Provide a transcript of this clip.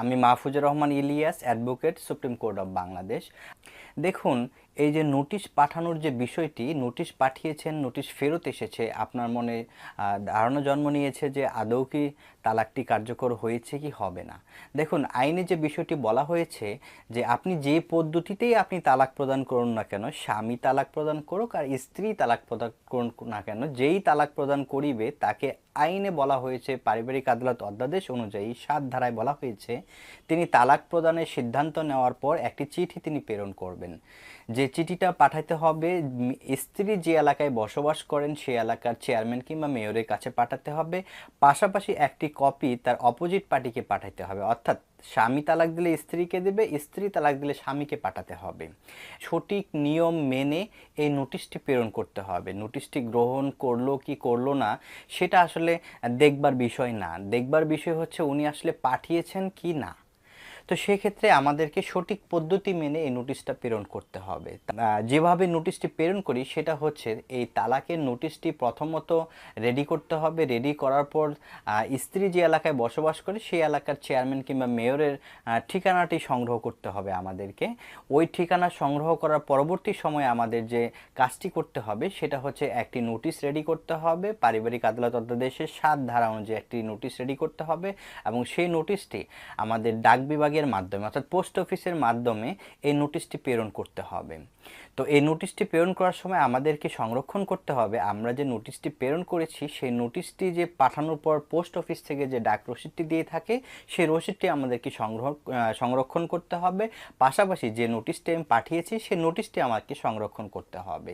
আমি Mahfuzur Rahman Ilias advocate supreme court of Bangladesh দেখুন, এই যে নোটিশ পাঠানোর যে বিষয়টি নোটিশ পাঠিয়েছেন নোটিশ ফেরত এসেছে, আপনার মনে ধারণা জন্ম নিয়েছে যে আদৌ কি তালাকটি কার্যকর হয়েছে কি হবে না। দেখুন, আইনে যে বিষয়টি বলা হয়েছে যে আপনি যে পদ্ধতিতেই আপনি তালাক প্রদান করুন না কেন, স্বামী তালাক প্রদান করুক আর স্ত্রী তালাক প্রদান করুন না কেন, যেই তালাক প্রদান করিবে, তাকে আইনে বলা হয়েছে, পারিবারিক আদালত অধ্যাদেশ অনুযায়ী সাত ধারায় বলা হয়েছে তিনি তালাক প্রদানের সিদ্ধান্ত নেওয়ার পর একটি চিঠি তিনি প্রেরণ করবেন। যে চিঠিটা পাঠাতে হবে স্ত্রী যে এলাকায় বসবাস করেন সেই এলাকার চেয়ারম্যান কিংবা মেয়রের কাছে পাঠাতে হবে। পাশাপাশি একটি কপি তার অপোজিট পার্টিকে পাঠাতে হবে। অর্থাৎ স্বামী তালাক দিলে স্ত্রীকে দেবে, স্ত্রী তালাক দিলে স্বামীকে পাঠাতে হবে। সঠিক নিয়ম মেনে এই নোটিশটি প্রেরণ করতে হবে। নোটিশটি গ্রহণ করল কি করল না, সেটা আসলে দেখবার বিষয় না। দেখবার বিষয় হচ্ছে উনি আসলে পাঠিয়েছেন কি না। তো সেক্ষেত্রে আমাদেরকে সঠিক পদ্ধতি মেনে এই নোটিশটা প্রেরণ করতে হবে। যেভাবে নোটিশটি প্রেরণ করি, সেটা হচ্ছে এই তালাকের নোটিশটি প্রথমত রেডি করতে হবে। রেডি করার পর স্ত্রী যে এলাকায় বসবাস করে, সেই এলাকার চেয়ারম্যান কিংবা মেয়রের ঠিকানাটি সংগ্রহ করতে হবে আমাদেরকে। ওই ঠিকানা সংগ্রহ করার পরবর্তী সময়ে আমাদের যে কাজটি করতে হবে, সেটা হচ্ছে একটি নোটিশ রেডি করতে হবে। পারিবারিক আদালত অধ্যাদেশের সাত ধারা অনুযায়ী একটি নোটিশ রেডি করতে হবে এবং সেই নোটিশটি আমাদের ডাক বিভাগের মাধ্যমে, অর্থাৎ পোস্ট অফিসের মাধ্যমে এই নোটিশটি প্রেরণ করতে হবে। তো এই নোটিশটি প্রেরণ করার সময় আমাদেরকে সংরক্ষণ করতে হবে, আমরা যে নোটিশটি প্রেরণ করেছি, সেই নোটিশটি যে পাঠানোর পর পোস্ট অফিস থেকে যে ডাক রসিদটি দিয়ে থাকে, সেই রসিদটি আমাদেরকে সংগ্রহ সংরক্ষণ করতে হবে। পাশাপাশি যে নোটিশটি আমি পাঠিয়েছি, সেই নোটিশটি আমাকে সংরক্ষণ করতে হবে।